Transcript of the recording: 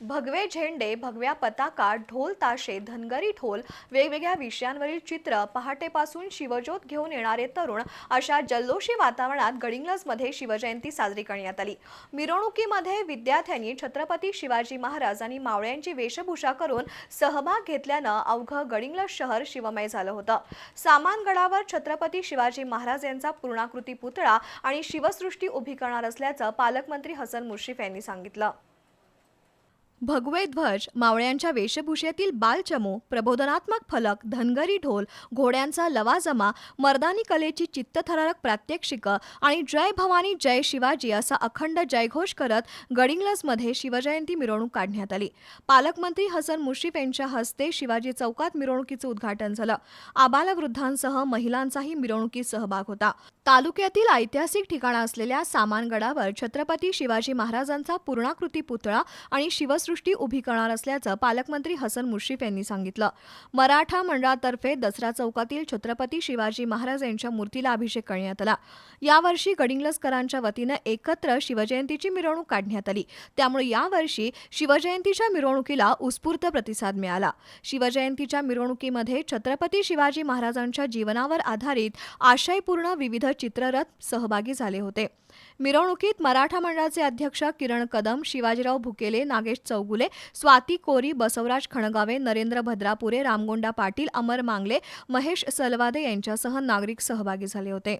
भगवे झेंडे भगव्या पताका ढोल ताशे धनगरी ढोल वेगवेगळ्या विषयांवरील चित्र पहाटेपासून शिवज्योत घेऊन येणारे तरुण अशा जल्लोषी वातावरणात गडिंग्लजमध्ये शिवजयंती साजरी करण्यात आली. मिरवणुकीमध्ये विद्यार्थ्यांनी छत्रपती शिवाजी महाराज आणि मावळ्यांची वेशभूषा करून सहभाग घेतल्यानं अवघं गडिंग्लज शहर शिवमय झालं होतं. सामानगडावर छत्रपती शिवाजी महाराज यांचा पूर्णाकृती पुतळा आणि शिवसृष्टी उभी करणार असल्याचं पालकमंत्री हसन मुश्रीफ यांनी सांगितलं. भगवे ध्वज मावळ्यांच्या वेशभूषेतील बालचमू प्रबोधनात्मक फलक धनगरी ढोल घोड्यांचा लवाजमा मर्दानी कलेची चित्तथरारक प्रात्यक्षिकं आणि जय भवानी जय शिवाजी असा अखंड जयघोष करत गडिंग्लजमध्ये शिवजयंती मिरवणूक काढण्यात आली. पालकमंत्री हसन मुश्रीफ यांच्या हस्ते शिवाजी चौकात मिरवणुकीचं उद्घाटन झालं. आबालवृद्धांसह महिलांचाही मिरवणुकीत सहभाग होता. तालुक्यातील ऐतिहासिक ठिकाणं असलेल्या सामानगडावर छत्रपती शिवाजी महाराजांचा पूर्णाकृती पुतळा आणि कलासृष्टी उभी करणार असल्याचं पालकमंत्री हसन मुश्रीफ यांनी सांगितलं. मराठा मंडळातर्फे दसरा चौकातील छत्रपती शिवाजी महाराज यांच्या मूर्तीला अभिषेक करण्यात आला. यावर्षी गडिंगलसकरांच्या वतीनं एकत्र शिवजयंतीची मिरवणूक काढण्यात आली. त्यामुळे यावर्षी शिवजयंतीच्या मिरवणुकीला उत्स्फूर्त प्रतिसाद मिळाला. शिवजयंतीच्या मिरवणुकीमध्ये छत्रपती शिवाजी महाराजांच्या जीवनावर आधारित आशयपूर्ण विविध चित्ररथ सहभागी झाले होते. मिरवणुकीत मराठा मंडळाचे अध्यक्ष किरण कदम शिवाजीराव भुकेले नागेश चौगुले स्वाती कोरी बसवराज खणगावे नरेंद्र भद्रापुरे रामगोंडा पाटील अमर मांगले महेश सलवादे यांच्यासह नागरिक सहभागी झाले होते.